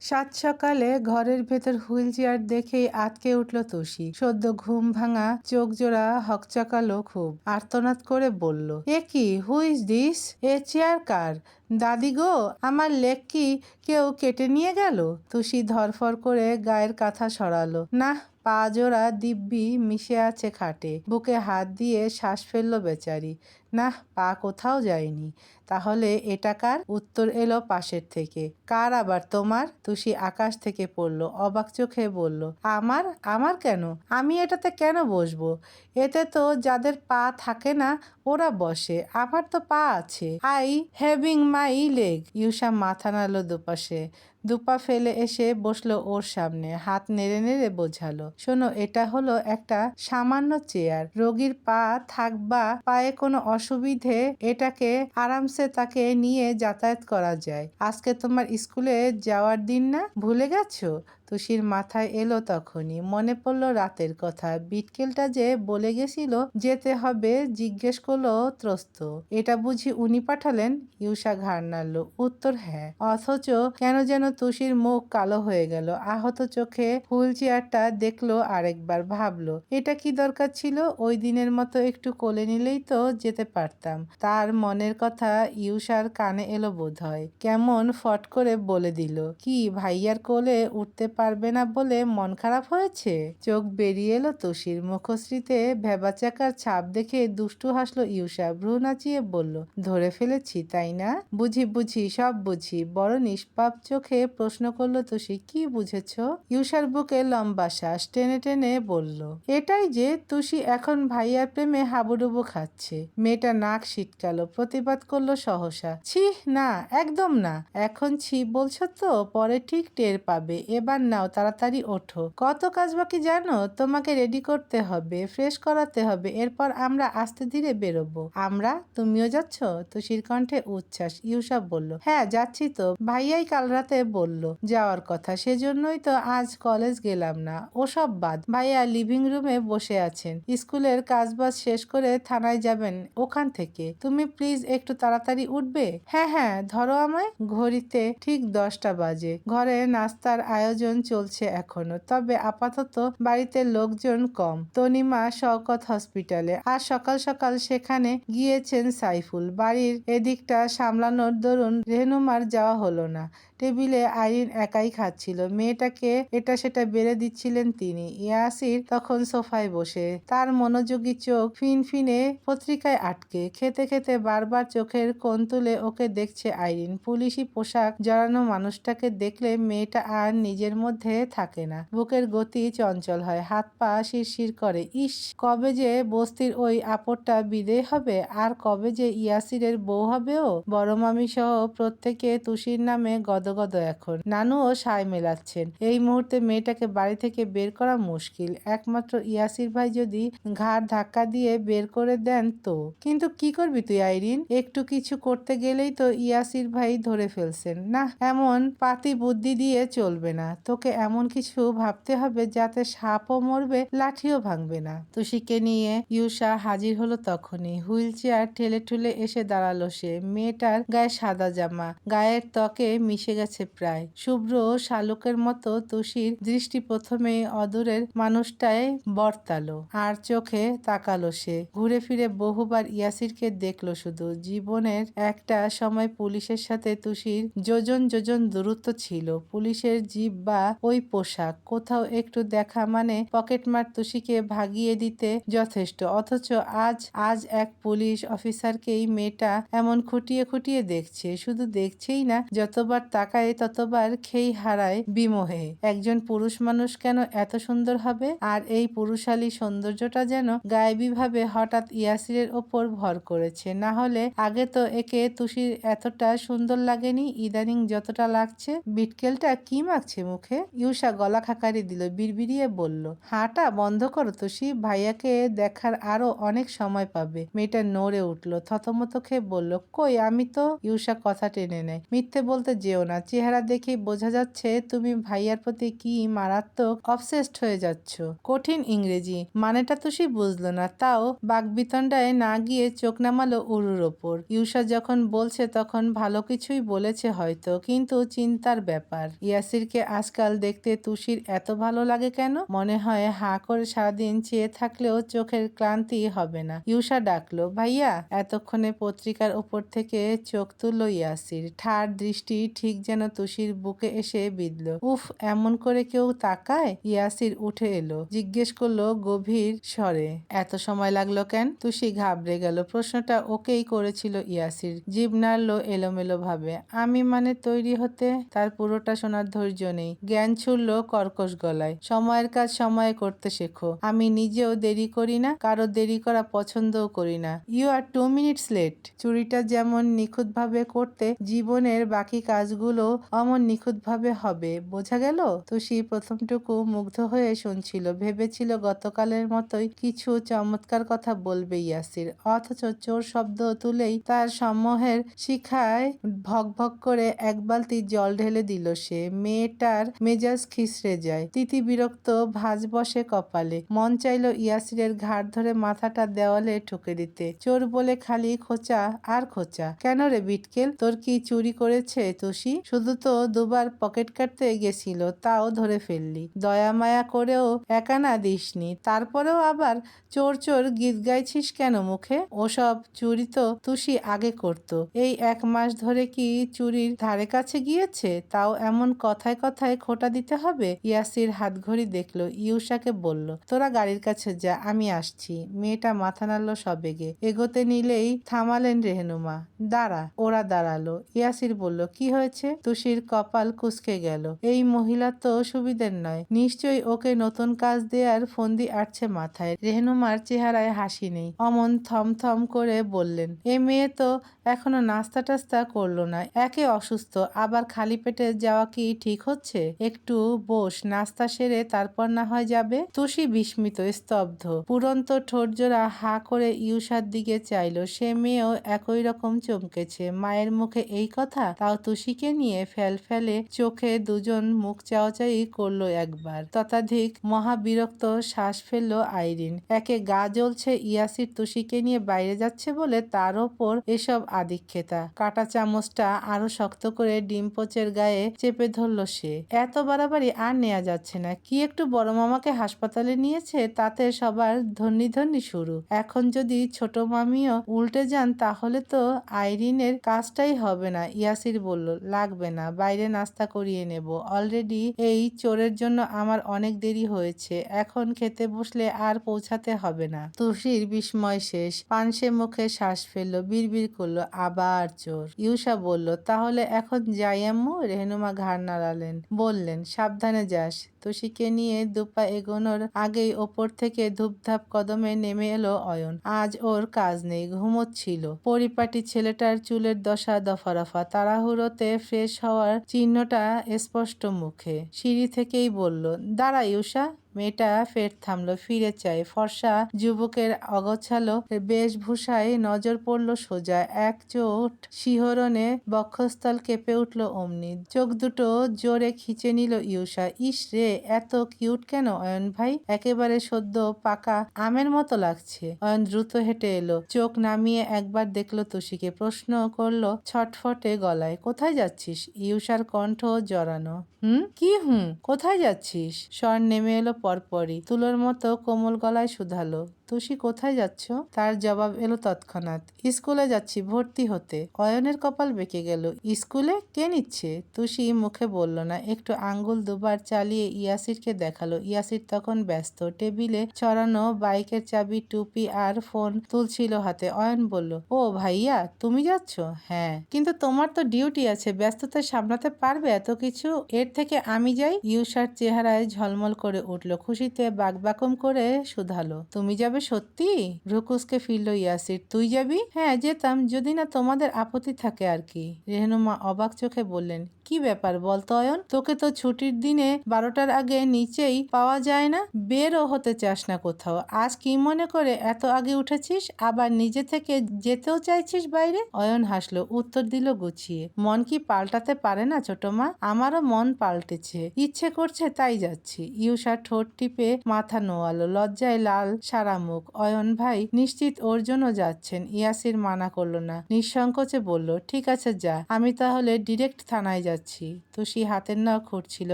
সাত সকালে ঘরের ভেতর হুইল চেয়ার দেখেই আটকে উঠল তুষি। সদ্য ঘুম ভাঙা, চোখ জোড়া হকচকালো খুব। আর্তনাদ করে বলল, এ কি? হুইজ দিস এ চেয়ার কার? দাদি গো, আমার লেগ কি কেউ কেটে নিয়ে গেল? তুষি ধরফর করে গায়ের কাঁথা সরালো। না পা জোড়া দিব্যি মিশে আছে খাটে, বুকে হাত দিয়ে শ্বাস ফেলল বেচারি। না পা কোথাও যায়নি। তাহলে এটা কার? উত্তর এলো পাশের থেকে। কার আবার তোমার? তুষি আকাশ থেকে পড়ল, অবাক চোখে বলল, আমার? আমার কেন? আমি এটাতে কেন বসবো? এতে তো যাদের পা থাকে না, ওরা বসে, আমার তো পা আছে। আই হ্যাভিং মাই লেগ ইউসা মাথা নাড়ল দুপাশে। দুপা ফেলে এসে বসল ওর সামনে, হাত নেড়ে নেড়ে বোঝালো। শোনো, এটা হলো একটা সামান্য চেয়ার। রোগীর পা থাকবা পায়ে কোনো অসুবিধে, এটাকে আরামসে তাকে নিয়ে যাতায়াত করা যায়। আজকে তোমার স্কুলে যাওয়ার দিন না? ভুলে গেছো? তুষির মাথায় এলো তখনই। মনে পড়ল রাতের কথা। বিটকেলটা যে বলে গেছিল, যেতে হবে জিজ্ঞেস করল ত্রস্ত। এটা বুঝি উনি পাঠালেন? ইউসা ঘাড় নাড়ল। উত্তর হ্যাঁ। অথচ কেন যেন তুষির মুখ কালো হয়ে গেল। আহত চোখে হুইল চেয়ারটা দেখল আরেকবার, ভাবলো, এটা কি দরকার ছিল? ওই দিনের মতো একটু কোলে নিলেই তো যেতে পারতাম। তার মনের কথা ইউসার কানে এলো বোধ হয় কেমন ফট করে বলে দিল, কি, ভাইয়ার কোলে উঠতে পারবে না বলে মন খারাপ হয়েছে? চোখ বেরিয়ে এলো তুষির মুখশ্রীতে ভেবাচাকার ছাপ দেখে দুষ্টু হাসলো ইউসা ভ্রু নাচিয়ে বলল, ধরে ফেলেছি, তাই না? বুঝি বুঝি, সব বুঝি। বড় নিষ্পাপ চোখে প্রশ্ন করল তুষি কি বুঝেছ? ইউসার বুকে লম্বা শ্বাস টেনে টেনে বলল, এটাই যে তুষি এখন ভাইয়ার প্রেমে হাবুডুবু খাচ্ছে। মেয়েটা নাক সিটকালো প্রতিবাদ করল সহসা। ছি, না, একদম না। এখন ছি বলছো তো, পরে ঠিক টের পাবে। এবার নাও, তাড়াতাড়ি ওঠো। কত কাজ বাকি জানো? তোমাকে রেডি করতে হবে, ফ্রেশ করাতে হবে। এরপর আমরা আস্তে ধীরে বেরোবো। আমরা? তুমিও যাচ্ছ? তুষির কণ্ঠে উচ্ছ্বাস। ইউসব বলল হ্যাঁ যাচ্ছি তো। ভাইয়াই কাল রাতে বলল, যাওয়ার কথা সেজন্যই তো আজ কলেজ গেলাম না। ওসব বাদ, ভাইয়া লিভিং রুমে বসে আছেন। স্কুলের কাজবাজ শেষ করে থানায় যাবেন ওখান থেকে। তুমি প্লিজ একটু তাড়াতাড়ি উঠবে? হ্যাঁ হ্যাঁ ধরো আমায়। ঘড়িতে ঠিক দশটা বাজে। ঘরে নাস্তার আয়োজন চলছে এখনও, তবে আপাতত বাড়িতে লোকজন কম। তনিমা শওকত হসপিটালে, আর সকাল সকাল সেখানে গিয়েছেন সাইফুল। বাড়ির এদিকটা সামলানোর দরুন রেহনুমার যাওয়া হলো না। টেবিলে আইরিন একাই খাচ্ছিল। মেয়েটাকে এটা সেটা বেড়ে দিচ্ছিলেন তিনি। ইয়াসির তখন সোফায় বসে। তার মনোযোগী চোখ ফিনফিনে পত্রিকায় আটকে। খেতে খেতে বারবার চোখের কোণ তুলে ওকে দেখছে আইরিন। পুলিশি পোশাক জড়ানো মানুষটাকে দেখলে মেয়েটা আর নিজের মধ্যে থাকে না। বুকের গতি চঞ্চল হয়। হাত পা শিরশির করে। ইস, কবে যে বস্তির ওই আপরটা বিদেয় হবে? আর কবে যে ইয়াসিরের বউ হবেও বড় মামি সহ প্রত্যেকে তুষির নামে গদগদ এখন। নানুও সায় মেলাচ্ছেন। এই মুহূর্তে মেয়েটাকে বাড়ি থেকে বের করা মুশকিল। একমাত্র ইয়াসির ভাই যদি ঘাড় ধাক্কা দিয়ে বের করে দেন তো? কিন্তু কি করবি তুই, আইরিন? একটু কিছু করতে গেলেই তো ইয়াসির ভাই ধরে ফেলছেন। না, এমন পাতি বুদ্ধি দিয়ে চলবে না। তোকে এমন কিছু ভাবতে হবে যাতে সাপও মরবে, লাঠিও ভাঙবে না। তুষিকে নিয়ে ইউসা হাজির হলো তখনই। হুইল চেয়ার ঠেলে ঠুলে এসে দাঁড়াল সে। মেয়েটার গায়ে সাদা জামা। গায়ের ত্বকে মিশে গেছে প্রায়। শুভ্র শালুকের মতো তুষির দৃষ্টি প্রথমে অদূরের মানুষটায় বর্তালো, আর চোখে তাকালো সে। ঘুরে ফিরে বহুবার ইয়াসিরকে দেখল শুধু। জীবনের একটা সময় পুলিশের সাথে তুষির যোজন যোজন দূরত্ব ছিল। পুলিশের জীব বা ওই পোশাক কোথাও একটু দেখা মানে পকেটমার তুষিকে ভাগিয়ে দিতে যথেষ্ট। অথচ আজ আজ এক পুলিশ অফিসারকেই মেয়েটা এমন খুঁটিয়ে খুঁটিয়ে দেখছে। শুধু দেখছেই না, যতবার তাকায় ততবার খেই হারায় বিমোহে। একজন পুরুষ মানুষ কেন এত সুন্দর হবে? আর এই পুরুষালী সৌন্দর্যটা যেন গায়েবীভাবে হঠাৎ ইয়াসিরের ওপর ভর করেছে। না হলে আগে তো একে তুষির এতটা সুন্দর লাগেনি, ইদানিং যতটা লাগছে। বিটকেলটা কি মাখছে মুখে? ইউসা গলা খাকারি দিল, বিড়বিড়িয়ে বলল, হাঁটা বন্ধ করো তুষি, ভাইয়াকে দেখার আরও অনেক সময় পাবে। মেয়েটা নড়ে উঠল, থতমত খেয়ে বলল, কই, আমি তো? ইউসা কথা টেনে নেয়, মিথ্যে বলতে যেও না। চেহারা দেখেই বোঝা যাচ্ছে তুমি ভাইয়ার প্রতি কি মারাত্মক অবসেসড হয়ে যাচ্ছ। কঠিন ইংরেজি, মানেটা তুষি বুঝলো না। তাও বাগবিতণ্ডায় না গিয়ে চোখ নামালো উরুর ওপর। ইউসা যখন বলছে তখন ভালো কিছুই বলেছে হয়তো, কিন্তু চিন্তার ব্যাপার। ইয়াসিরকে আজকাল দেখতে তুষির এত ভালো লাগে কেন? মনে হয় হা করে সারাদিন চেয়ে থাকলেও চোখের ক্লান্তি হবে না। ইউসা ডাকলো, ভাইয়া! এতক্ষণে পত্রিকার ওপর থেকে চোখ তুললো ইয়াসির। ঠার দৃষ্টি ঠিক যেন তুষির বুকে এসে বিঁধল। উফ, এমন করে কেউ তাকায়? ইয়াসির উঠে এলো, জিজ্ঞেস করল গভীর স্বরে। এত সময় লাগল কেন? তুষি ঘাবড়ে গেল। প্রশ্নটা ওকেই করেছিল ইয়াসির। জিভ নাড়লো এলোমেলো ভাবে আমি মানে তৈরি হতে? তার পুরোটা শোনার ধৈর্য নেই। জ্ঞান ছুড়লো কর্কশ গলায়। সময়ের কাজ সময়ে করতে শেখো। আমি নিজেও দেরি করি না, কারও দেরি করা পছন্দও করি না। You are two minutes late. চুরিটা যেমন নিখুঁতভাবে করতে জীবনের বাকি কাজগুলো অমন নিখুঁতভাবে হবে, বোঝা গেল? তুষি প্রথমটুকু মুগ্ধ হয়ে শুনছিল, ভেবেছিল গতকালের মতোই কিছু চমৎকার কথা বলবে ইয়াসির, অথচ চোর শব্দ তুলেই তার সম্মোহের শিখায় ভক ভক করে এক বালতি জল ঢেলে দিল সে, মেয়েটার মেজাজ খিসড়ে যায়, তিতি বিরক্ত ভাঁজ বসে কপালে, মন চাইল ইয়াসিরের ঘাড় ধরে মাথাটা দেওয়ালে ঠুকে দিতে, চোর বলে খালি খোঁচা আর খোঁচা, কেন রে বিটকেল, তোর কি চুরি করেছে তুষি? শুধু তো দুবার পকেট কাটতে গেছিল, তাও ধরে ফেললি। দয়া মায়া করেও একানা দিসনি। তারপরেও আবার চোর চোর গীত গাইছিস কেন মুখে? ওসব চুরি তো তুষি আগে করত। এই এক মাস ধরে কি চুরির ধারে কাছে গিয়েছে? তাও এমন কথায় কথায় খোটা দিতে হবে? ইয়াসির হাত ঘড়ি দেখল, ইউসাকে বলল, তোরা গাড়ির কাছে যা, আমি আসছি। মেয়েটা মাথা নাড়লো সবেগে। এগোতে নিলেই থামালেন রেহনুমা। দাঁড়া। ওরা দাঁড়াল। ইয়াসির বলল, কি হয়েছে? তুষির কপাল কুসকে গেল। এই মহিলা তো সুবিধের নয়। নিশ্চয়ই ওকে নতুন কাজ দেওয়ার ফন্দি আটছে মাথায়। রেহনুমার চেহারায় হাসি নেই। অমন থমথম করে বললেন, এ মেয়ে তো এখনও নাস্তা টাস্তা করল না। একে অসুস্থ, আবার খালি পেটে যাওয়া কি ঠিক হচ্ছে? একটু বস, নাস্তা সেরে তারপর না হয় যাবে? তুষি বিস্মিত, স্তব্ধ। পুরন্ত ঠোঁটজোড়া হা করে ইউসার দিকে চাইলো। সে মেয়েও একই রকম চমকেছে। মায়ের মুখে এই কথা? তাও তুষিকে নিয়ে ফেল ফেলে চোখে দুজন মুখ চাওয়াচাই করল একবার। ততাধিক মহাবিরক্ত শ্বাস ফেলল আইরিন। একে গা জ্বলছে ইয়াসির তুষিকে নিয়ে বাইরে যাচ্ছে বলে তার ওপর এসব আদিক্ষেতা। কাটা চামচটা আরও শক্ত করে ডিম পোচের গায়ে চেপে ধরলো সে। এত বাড়াবাড়ি আর নেওয়া যাচ্ছে না। কি একটু বড় মামাকে হাসপাতালে নিয়েছে, তাতে সবার ধন্যি ধন্যি শুরু। এখন যদি ছোট মামিও উল্টে যান, তাহলে তো আইরিনের কাজটাই হবে না, ইয়াসির বলল। লাগবে না, বাইরে নাস্তা করিয়ে নেব। অলরেডি এই চোরের জন্য আমার অনেক দেরি হয়েছে। এখন খেতে বসলে আর পৌঁছাতে হবে না। তুষির বিস্ময় শেষ। পানসে মুখে শ্বাস ফেলল, বিড়বিড় করল। আবার চোর। ইউসা বলল, তাহলে এখন যাই আম্মু? রেহনুমা ঘাড় নাড়ালেন, বললেন, সাবধানে যাস। তুষিকে নিয়ে দুপা এগোনোর আগেই ওপর থেকে ধূপধাপ কদমে নেমে এলো অয়ন। আজ ওর কাজ নেই, ঘুমোচ্ছিল। পরিপাটি ছেলেটার চুলের দশা দফারফা তাড়াহুড়োতে ফ্রেশ হওয়ার চিহ্নটা স্পষ্ট মুখে। সিঁড়ি থেকেই বলল, দাঁড়া ইউসা। মেয়েটা ফের থামলো, ফিরে চায়। ফর্সা যুবকের অগোছালো বেশভূষায় নজর পড়ল সোজা। এক চোট শিহরণে বক্ষস্থল কেঁপে উঠল অমনি। চোখ দুটো জোরে খিচে নিল ইউসা। ইস রে, এত কিউট কেন অয়ন ভাই? একেবারে সদ্য পাকা আমের মতো লাগছে। অয়ন দ্রুত হেঁটে এলো। চোখ নামিয়ে একবার দেখল তুষিকে। প্রশ্ন করল ছটফটে গলায়, কোথায় যাচ্ছিস? ইউসার কণ্ঠ জড়ানো। হুম? কি হুম? কোথায় যাচ্ছিস? স্বর নেমে এলো পরপরই। তুলোর মতো কোমল গলায় শুধালো। তুষি কোথায় যাচ্ছ? তার জবাব এলো তৎক্ষণাৎ। স্কুলে যাচ্ছি, ভর্তি হতে। অয়নের কপাল বেঁকে গেল। স্কুলে? কে নিচ্ছে? তুষি মুখে বলল না। একটু আঙ্গুল দুবার চালিয়ে ইয়াসিরকে দেখাল। ইয়াসির তখন ব্যস্ত। টেবিলে ছড়ানো বাইকের চাবি, টুপি আর ফোন তুলছিল হাতে। অয়ন বলল, ও ভাইয়া, তুমি যাচ্ছ? হ্যাঁ। কিন্তু তোমার তো ডিউটি আছে। ব্যস্ততা সামলাতে পারবে এত কিছু? এর থেকে আমি যাই? ইউসার চেহারায় ঝলমল করে উঠল। খুশিতে বাকবাকম করে শুধালো, তুমি যাবে যাবে সত্যি? ভ্রুকুসকে ফিরল ইয়াসির। তুই যাবি? হ্যাঁ যেতাম, যদি না তোমাদের আপত্তি থাকে আর কি। রেহনুমা অবাক চোখে বললেন, কি ব্যাপার বলতো অয়ন? তোকে তো ছুটির দিনে বারোটার আগে নিচেই পাওয়া যায় না? বেরও হতে চাস না কোথাও। আজ কি মনে করে এত আগে উঠেছিস? আবার নিজে থেকে যেতেও চাইছিস বাইরে? অয়ন হাসলো, উত্তর দিল গুছিয়ে, মন কি পাল্টাতে পারে না ছোট মা? আমারও মন পাল্টেছে। ইচ্ছে করছে তাই যাচ্ছি। ইউষা ঠোঁট টিপে মাথা নোয়ালো, লজ্জায় লাল সারা মুখ অয়ন ভাই, নিশ্চিত ওর জন্য যাচ্ছেন। ইয়াসির মানা করল না। নিঃসংকোচে বলল, ঠিক আছে, যা। আমি তাহলে ডিরেক্ট থানায় যাচ্ছি। তুষি হাতের নাও খুঁড়ছিল।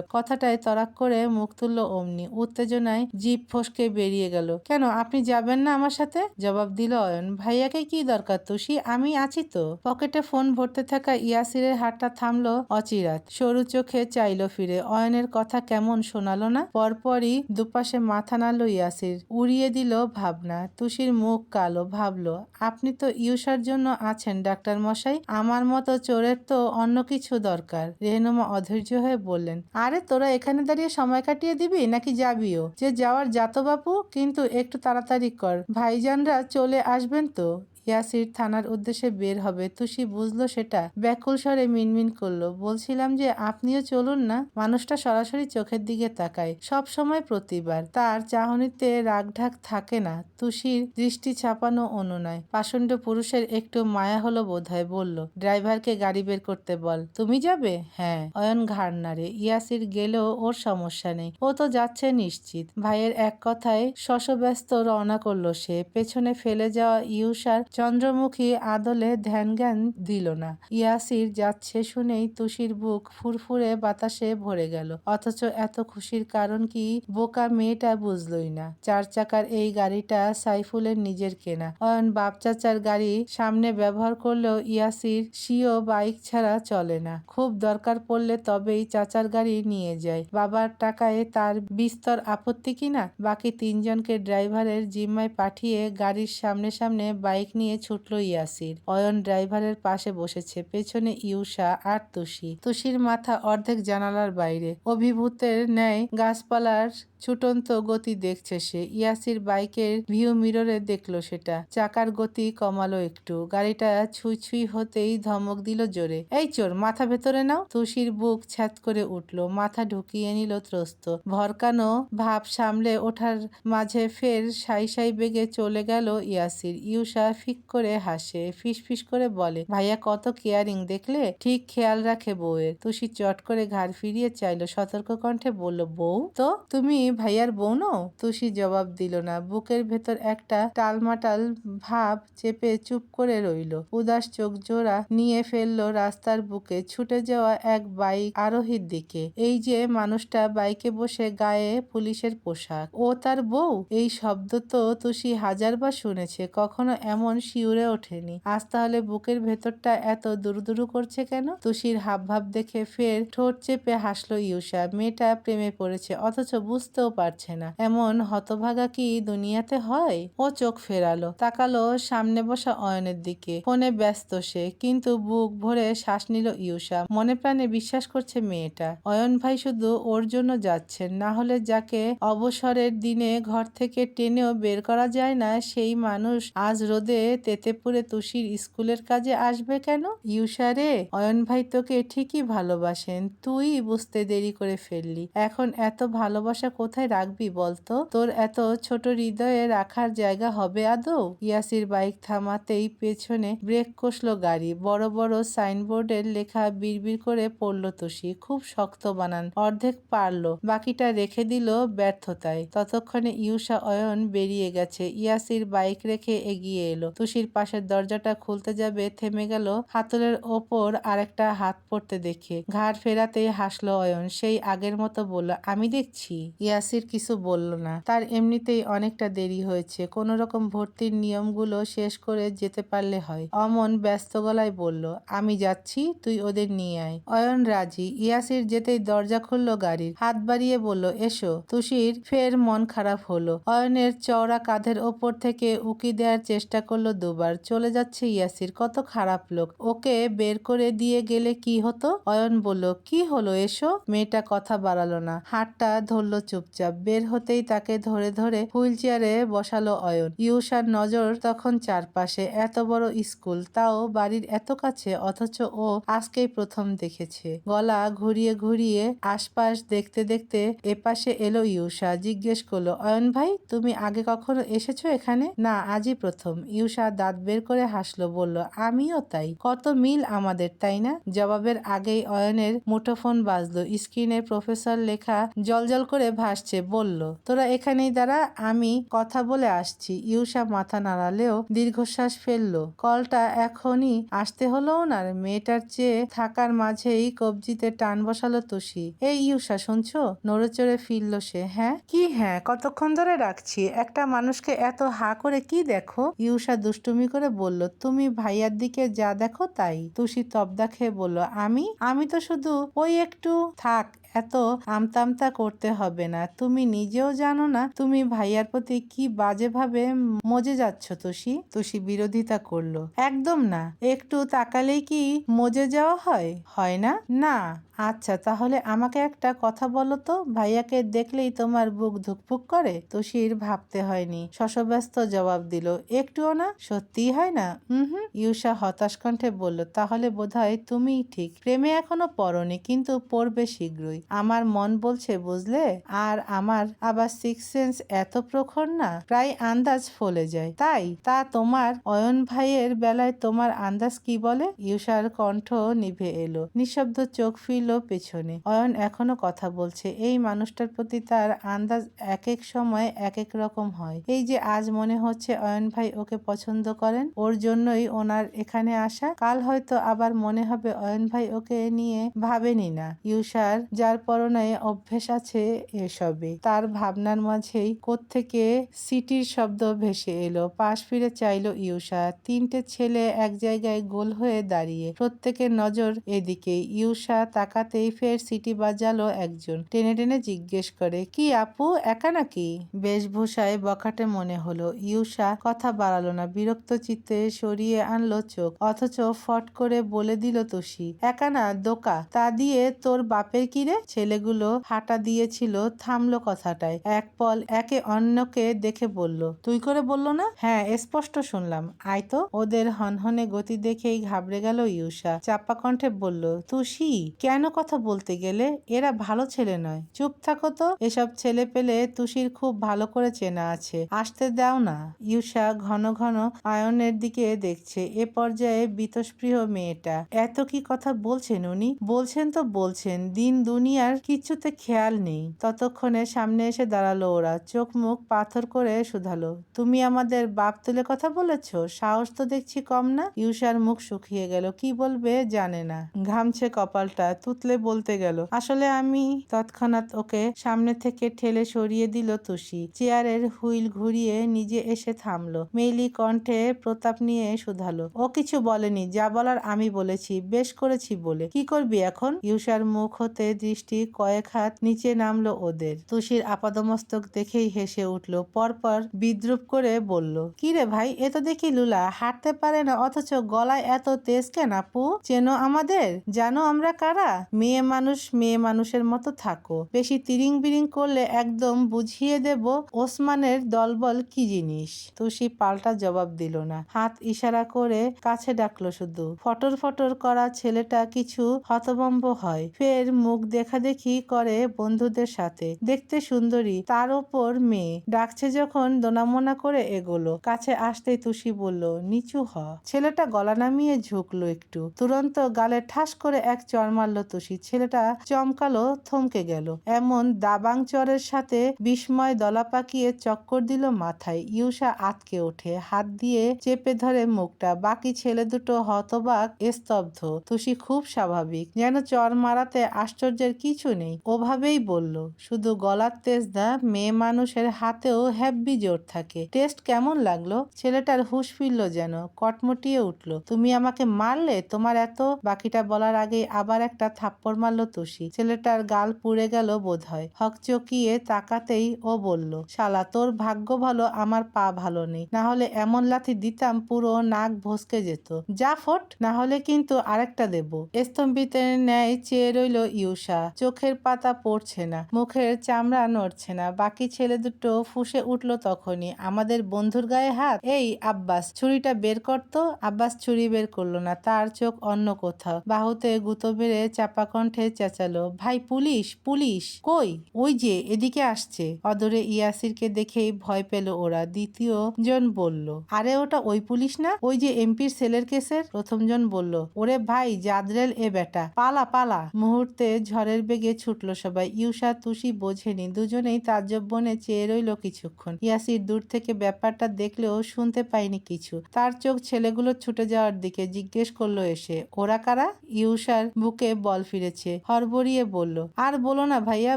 কথাটায় তরাক করে মুখ তুলল অমনি। উত্তেজনায় জিভ ফসকে বেরিয়ে গেল। কেন, আপনি যাবেন না আমার সাথে? জবাব দিল অয়ন। ভাইয়াকে কি দরকার তুষি? আমি আছি তো। পকেটে ফোন ভরতে থাকা ইয়াসিরের হাতটা থামলো অচিরাত। সরু চোখে চাইলো ফিরে। অয়নের কথা কেমন শোনালো না? পরপরই দুপাশে মাথা নাড়ল ইয়াসির। উড়িয়ে দিল ভাবনা, তুষির মুখ কালো, ভাবল, আপনি তো ইউসার জন্য আছেন, ডাক্তার মশাই। আমার মতো চোরের তো অন্য কিছু দরকার। রেহনুমা অধৈর্য হয়ে বললেন, আরে, তোরা এখানে দাঁড়িয়ে সময় কাটিয়ে দিবি নাকি যাবিও? যে যাওয়ার যাত বাপু, কিন্তু একটু তাড়াতাড়ি কর। ভাইজানরা চলে আসবেন তো? ইয়াসির থানার উদ্দেশ্যে বের হবে। তুষি বুঝলো সেটা। ব্যাকুল স্বরে মিনমিন করল, বলছিলাম যে আপনিও চলুন না? মানুষটা সরাসরি চোখের দিকে তাকায়। সব সময় প্রতিবার। তার চাহনিতে রাগঢাক থাকে না। তুষির দৃষ্টি ছাপানো অনুনয়। পাষণ্ড পুরুষের একটু মায়া হলো বোধহয়। বলল, ড্রাইভারকে গাড়ি বের করতে বল। তুমি যাবে? হ্যাঁ। অয়ন ঘাড় নাড়ে। ইয়াসির গেলেও ওর সমস্যা নেই। ও তো যাচ্ছে নিশ্চিত। ভাইয়ের এক কথায় শশব্যস্ত রওনা করল সে। পেছনে ফেলে যাওয়া ইউসার চন্দ্রমুখী আদলে ধ্যান জ্ঞান দিল না। ইয়াসির যাচ্ছে শুনেই তুষির বুক ফুরফুরে বাতাসে ভরে গেল। অথচ এত খুশির কারণ কি বোকা মেয়েটা বুঝলই না। চার চাকার এই গাড়িটা সাইফুলের নিজের কেনা। অয়ন বাপ চাচার গাড়ি সামনে ব্যবহার করলেও ইয়াসির সিও বাইক ছাড়া চলে না। খুব দরকার পড়লে তবেই চাচার গাড়ি নিয়ে যায়। বাবার টাকায় তার বিস্তর আপত্তি কিনা? বাকি তিনজনকে ড্রাইভারের জিম্মায় পাঠিয়ে গাড়ির সামনে সামনে বাইক নিয়ে ছুটল ইয়াসির। অয়ন ড্রাইভারের পাশে বসেছে। পেছনে ইউষা আর তুষি। তুষির মাথা অর্ধেক জানালার বাইরে। অভিভূতের ন্যায় গাছপালার ছুটন্ত গতি দেখছে সে। ইয়াসির বাইকের ভিউ মিররে দেখল সেটা। চাকার গতি কমালো একটু। গাড়িটা ছুঁই ছুঁই হতেই ধমক দিল জোরে। এই চোর, মাথা ভেতরে নাও। তুষির বুক ছ্যাত করে উঠল। মাথা ঢুকিয়ে নিল ত্রস্ত। ভরকানো ভাব সামলে ওঠার মাঝে ফের সাই সাই বেগে চলে গেল ইয়াসির। ইউষা ফিক করে হাসে, ফিস ফিস করে বলে, ভাইয়া, কত কেয়ারিং দেখলে? ঠিক খেয়াল রাখে বউয়ের। তুষি চট করে ঘাড় ফিরিয়ে চাইলো সতর্ক কণ্ঠে বলল, বউ, তো তুমি ভাইয়ার বউ নও তুষি জবাব দিল না। বুকের ভেতর একটা টালমাটাল ভাব চেপে চুপ করে রইল। উদাস চোখ জোড়া নিয়ে ফেলল রাস্তার বুকে। ছুটে যাওয়া এক বাইক আরোহীর দিকে। এই যে মানুষটা বাইকে বসে গায়ে পুলিশের পোশাক। ও তার বউ? এই শব্দ তো তুষি হাজারবার শুনেছে। কখনো এমন শিউরে ওঠেনি। আজ তাহলে বুকের ভেতরটা এত দুরুদুরু করছে কেন? তুষির হাবভাব দেখে ফের ঠোঁট চেপে হাসলো ইউষা মেয়েটা প্রেমে পড়েছে। অথচ বুঝতেও পারছে না। এমন হতভাগা কি দুনিয়াতে হয়? ও চোখ ফেরালো, তাকালো সামনে বসা অয়নের দিকে। ফোনে ব্যস্ত সে, কিন্তু বুক ভরে শ্বাস নিল ইউষা মনে প্রাণে বিশ্বাস করছে মেয়েটা। অয়ন ভাই শুধু ওর জন্য যাচ্ছেন, না হলে যাকে অবসরের দিনে ঘর থেকে টেনেও বের করা যায় না, সেই মানুষ আজ রোদে তেতেপুরে তুষির স্কুলের কাজে আসবে কেন? ইউষা রে, অয়ন ভাই তোকে ঠিকই ভালোবাসেন। তুই বুঝতে দেরি করে ফেললি। এখন এত ভালোবাসা কোথায় রাখবি বলতো? তোর এত ছোট হৃদয়ে রাখার জায়গা হবে আদৌ? ইয়াসির বাইক থামাতেই পেছনে ব্রেক কষলো গাড়ি। বড় বড় সাইনবোর্ডের লেখা বিড়বিড় করে পড়ল তুষি। খুব শক্ত বানান। অর্ধেক পারল। বাকিটা রেখে দিল ব্যর্থতায়। ততক্ষণে ইউষা অয়ন বেরিয়ে গেছে। ইয়াসির বাইক রেখে এগিয়ে এলো। তুষির পাশের দরজাটা খুলতে যাবে থেমে গেল হাতলের ওপর আরেকটা হাত পড়তে দেখে। ঘাড় ফেরাতে হাসলো অয়ন। সেই আগের মতো বলল, আমি দেখছি। ইয়াসির কিছু বলল না। তার এমনিতেই অনেকটা দেরি হয়েছে। কোন রকম ভর্তির নিয়মগুলো শেষ করে যেতে পারলে হয়। অমন ব্যস্ত গলায় বলল, আমি যাচ্ছি, তুই ওদের নিয়ে আয়। অয়ন রাজি। ইয়াসির যেতেই দরজা খুললো গাড়ির। হাত বাড়িয়ে বলল, এসো। তুষির ফের মন খারাপ হলো। অয়নের চওড়া কাঁধের ওপর থেকে উকি দেওয়ার চেষ্টা করল দুবার। চলে যাচ্ছে ইয়াসির, কত খারাপ লোক। ওকে বের করে দিয়ে গেলে কি হতো? অয়ন বলল, কি হলো? এসো। মেয়েটা কথা বাড়ালো না। হাতটা ধরলো চুপ। চুপচাপ বের হতেই তাকে ধরে ধরে হুইল চেয়ারে বসালো অয়ন। ইউসার নজর তখন চারপাশে। এত বড় স্কুল, তাও বাড়ির এত কাছে, অথচ ও আজকেই প্রথম দেখেছে। গলা ঘুরিয়ে ঘুরিয়ে আশপাশ দেখতে দেখতে এপাশে এলো ইউসা জিজ্ঞেস করল, অয়ন ভাই, তুমি আগে কখনো এসেছ এখানে? না, আজই প্রথম। ইউসা দাঁত বের করে হাসলো, বলল, আমিও তাই। কত মিল আমাদের, তাই না? জবাবের আগেই অয়নের মুঠোফোন বাজলো। স্ক্রিনে প্রফেসর লেখা জলজল করে ভাসছে বলল, তোরা এখানেই দাঁড়া, আমি কথা বলে আসছি। ইউসা মাথা নাড়ালেও দীর্ঘশ্বাস ফেলল। কলটা এখনই আসতে হলো ওনার, মেয়েটার চেয়ে থাকার মাঝেই কবজিতে টান বসালো তুষি। এই ইউসা, শুনছো? নড়েচড়ে ফিরল সে। হ্যাঁ? কি হ্যাঁ? কতক্ষণ ধরে রাখছি? একটা মানুষকে এত হা করে কি দেখো? ইউসা দুষ্টুমি করে বলল, তুমি ভাইয়ার দিকে যা দেখো তাই। তুষি তবদা খেয়ে বলল, আমি? আমি তো শুধু ওই একটু থাক এত আমতামতা করতে হবে না। তুমি নিজেও জানো না তুমি ভাইয়ার প্রতি কি বাজেভাবে মজে যাচ্ছ, তুষি? তুষি বিরোধিতা করল। একদম না। একটু তাকালেই কি মজে যাওয়া হয়? হয় না? না। আচ্ছা তাহলে আমাকে একটা কথা বলো তো। ভাইয়াকে দেখলেই তোমার বুক ধুকপুক করে, তুষির ভাবতে হয়নি। শশব্যস্ত জবাব দিল, একটুও না, সত্যিই হয় না? হুম। ইউসা হতাশ কণ্ঠে বলল, তাহলে বোধহয় তুমিই ঠিক। প্রেমে এখনও পড়নি, কিন্তু পড়বে শীঘ্রই। আমার মন বলছে, বুঝলে? আর আমার আবার সিক্স সেন্স এত প্রখর না, প্রায় আন্দাজ ফলে যায়। তাই, তা তোমার অয়ন ভাইয়ের বেলায় তোমার আন্দাজ কি বলে? ইউসার কণ্ঠ নিভে এলো। নিঃশব্দ চোখ ফিরল পেছনে। অয়ন এখনও কথা বলছে, এই মানুষটার প্রতি তার আন্দাজ এক এক সময় এক এক রকম হয়। এই যে আজ মনে হচ্ছে অয়ন ভাই ওকে পছন্দ করেন, ওর জন্যই ওনার এখানে আসা। কাল হয়তো আবার মনে হবে অয়ন ভাই ওকে নিয়ে ভাবেনি না। ইউসার যার পরনায় অভ্যেস আছে এসবে। তার ভাবনার মাঝেই কোত্থেকে সিটির শব্দ ভেসে এলো। পাশ ফিরে চাইলো ইউসা তিনটে ছেলে এক জায়গায় গোল হয়ে দাঁড়িয়ে, প্রত্যেকের নজর এদিকে। ইউসা তাকাতেই ফের সিটি বাজালো একজন। টেনে টেনে জিজ্ঞেস করে, কি আপু, একা নাকি? বেশভূষায় বখাটে মনে হলো ইউসা কথা বাড়ালো না, বিরক্ত চিত্তে সরিয়ে আনলো চোখ, অথচ ফট করে বলে দিল তুষি, একা না, দোকা, তা দিয়ে তোর বাপের কিরে ছেলেগুলো হাঁটা দিয়েছিল, থামলো কথাটায়, এক পল একে অন্যকে দেখে বলল, তুই করে বলল না? হ্যাঁ স্পষ্ট শুনলাম, আয় তো। ওদের হনহনে গতি দেখেই ঘাবড়ে গেল ইউসা চাপা কণ্ঠে বলল, তুষি, কেন কথা বলতে গেলে এরা ভালো ছেলে নয়। চুপ থাকো তো, এসব ছেলে পেলে তুষির খুব ভালো করে চেনা আছে। আসতে দাও না। ইউসা ঘন ঘন আয়নের দিকে দেখছে। এ পর্যায়ে বীতস্পৃহ মেয়েটা। এত কি কথা বলছেন উনি? বলছেন তো বলছেন, দিন দুনিয়ার কিচ্ছুতে খেয়াল নেই। ততক্ষণে সামনে এসে দাঁড়াল ওরা। চোখ মুখ পাথর করে শুধালো। তুমি আমাদের বাপ তুলে কথা বলেছ? সাহস তো দেখছি কম না? ইউসার মুখ শুকিয়ে গেল। কি বলবে জানে না। ঘামছে কপালটা। তুতলে বলতে গেল। আসলে আমি তৎক্ষণাৎ ওকে সামনে থেকে ঠেলে সরিয়ে দিল তুষি। চেয়ারের হুইল ঘুরিয়ে নিজে এসে থামলো। মেইলি কণ্ঠে প্রতাপ নিয়ে শুধালো। ও কিছু বলেনি, যা বলার আমি বলেছি, বেশ করেছি বলে। কি করবি এখন? ইউসার মুখ হতে দৃষ্টি কয়েক হাত নিচে নামলো ওদের। তুষির আপাদমস্তক দেখেই হেসে উঠল। পরপর বিদ্রুপ করে বলল, কি রে ভাই, এ তো দেখি লুলা, হাঁটতে পারে না, অথচ গলায় এত তেজ কেন আপু? চেনো আমাদের? জানো আমরা কারা? মেয়ে মানুষ মেয়ে মানুষের মতো থাকো। বেশি তিরিং বিরিং করলে একদম বুঝিয়ে দেব ওসমানের দলবল কি জিনিস। তুষি পাল্টা জবাব দিল না। হাত ইশারা করে কাছে ডাকলো শুধু। ফটর ফটর করা ছেলেটা কিছু হতভম্ব হয়। ফের মুখ দেখা দেখি করে বন্ধুদের সাথে। দেখতে সুন্দরী, তার ওপর মেয়ে। ডাকছে যখন দোনামোনা করে এগোলো। কাছে আসতেই তুষি বলল, নিচু হ। ছেলেটা গলা নামিয়ে ঝুঁকলো একটু। তুরন্ত গালে ঠাস করে এক চর মারল তুষি ছেলেটা চমকালো, থমকে গেল। এমন দাবাং চরের সাথে বিস্ময় দলা পাকিয়ে চক্কর দিল মাথায়। ইউসা আতকে ওঠে, হাত দিয়ে চেপে ধরে মুখটা। বাকি ছেলে দুটো হতবাক, স্তব্ধ। তুষি খুব স্বাভাবিক, যেন চর মারাতে আশ্চর্যের কিছু নেই। ওভাবেই বলল, শুধু গলার তেজ না, মেয়ে মানুষের হাতেও হ্যাব্বি জোর থাকে। টেস্ট কেমন লাগল? ছেলেটার হুশ ফিরল যেন, কটমটিয়ে উঠল, তুমি আমাকে মারলে? তোমার এত? বাকিটা বলার আগে আবার একটা থাপ্পড় মারল তুষি। ছেলেটার গাল পুড়ে গেল বোধহয়। হকচকিয়ে তাকাতেই ও বলল, শালা, তোর ভাগ্য ভালো, আমার পা ভালো নেই। না হলে এমন লাথি দিতাম পুরো নাক ভসকে যেত। যা ফোট, না হলে কিন্তু আরেকটা দেব। স্তম্ভিতের ন্যায় চেয়ে রইল ইউষা। চোখের পাতা পড়ছে না, মুখের চামড়া নড়ছে না। বাকি ছেলে দুটো ফুসে উঠল তখনই। আমাদের বন্ধুর গায়ে হাত? এই আব্বাস, ছুরিটা বের করতো আব্বাস ছুরি বের করল না, তার চোখ অন্য কোথাও। বাহুতে গুঁতো বেড়ে চাপা কণ্ঠে চেঁচালো, ভাই, পুলিশ পুলিশ, কই? ওই যে, এদিকে আসছে। অদূরে ইয়াসিরকে দেখেই ভয় পেল ওরা। দ্বিতীয় জন বলল, আরে, ওটা ওই পুলিশ না? ওই যে এমপির সেলের কেসের? প্রথম জন বলল, ওরে ভাই, জাদরেল এ বেটা পালা পালা। মুহূর্তে ঝড়ের বেগে ছুটলো সবাই। ইউসা, তুষি, বোঝেনি, দুজনেই তাজ্জব বনে চেয়ে রইল কিছুক্ষণ। ইয়াসির দূর থেকে ব্যাপারটা দেখলেও শুনতে পায়নি কিছু। তার চোখ ছেলেগুলো ছুটে যাওয়ার দিকে জিজ্ঞেস করল এসে, ওরা কারা? ইউসার বুকে বল ফিরেছে। হরবড়িয়ে বলল, আর বলো না ভাইয়া,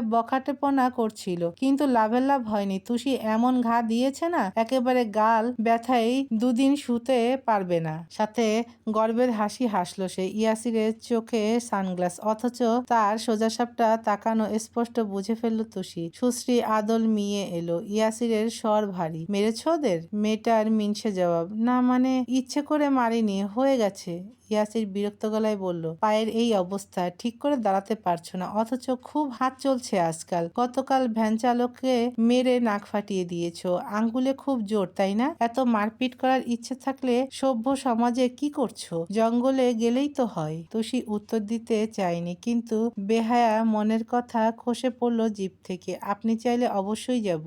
বখাটেপনা করছিল। কিন্তু লাভের লাভ হয়নি। তুষি এমন ঘা দিয়েছে না, একেবারে গাল ব্যথায় দুদিন শুতে পারবে না। সাথে গর্বের হাসি হাসলো সে। ইয়াসিরের চোখে সানগ্লাস, অথচ তার সোজাসাপটা তাকানো স্পষ্ট বুঝে ফেলল তুষি। সুশ্রী আদল মিয়ে এলো। ইয়াসিরের স্বর ভারী। মেরেছ ওদের? মেয়েটার মিনসে জবাব। না মানে ইচ্ছে করে মারিনি। হয়ে গেছে। ইয়াসির বিরক্ত গলায় বলল, পায়ের এই অবস্থা ঠিক করে দাঁড়াতে পারছ না। অথচ খুব হাত চলছে আজকাল। গতকাল ভ্যান চালককে মেরে নাক ফাটিয়ে দিয়েছ। আঙ্গুলে খুব জোর, তাই না? এত মারপিট করার ইচ্ছে থাকলে সভ্য সমাজে কি করছ? জঙ্গলে গেলেই তো হয়। তুষি উত্তর দিতে চায়নি, কিন্তু বেহায়া মনের কথা খসে পড়ল জিপ থেকে। আপনি চাইলে অবশ্যই যাব।